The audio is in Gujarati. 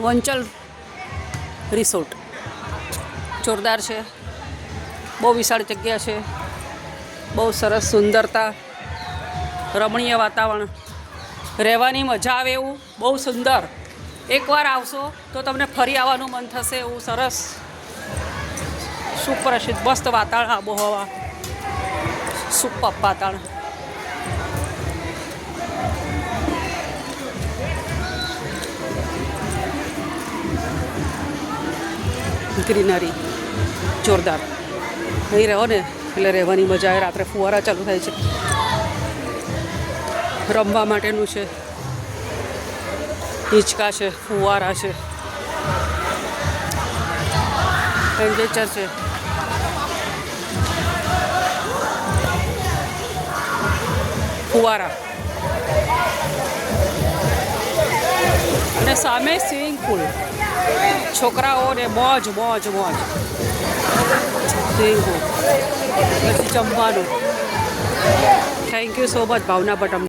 વંચલ રિસોર્ટ. જોરદાર છે. બહુ વિશાળ જગ્યા છે. બહુ સરસ સુંદરતા, રમણીય વાતાવરણ. રહેવાની મજા આવે એવું. બહુ સુંદર. એકવાર આવશો તો તમને ફરી આવવાનું મન થશે એવું સરસ. સુપ્રસિદ્ધ, મસ્ત વાતાવરણ, આબોહવા. સુપર વાતાવરણ ગ્રીનરી જોરદાર. અહીં રહો ને, એટલે રહેવાની મજા આવે. રાત્રે ફુવારા ચાલુ થાય છે. રમવા માટેનું છે. હિંચકા છે, ફુવારા છે. ટેમ્પરેચર છે. ફુવારા. અને સામે સ્વિમિંગ પુલ. છોકરાઓને મોજ મોજ મોજ. Swimming pool. પછી જમવાનું. Thank you so much Bhavna બટમ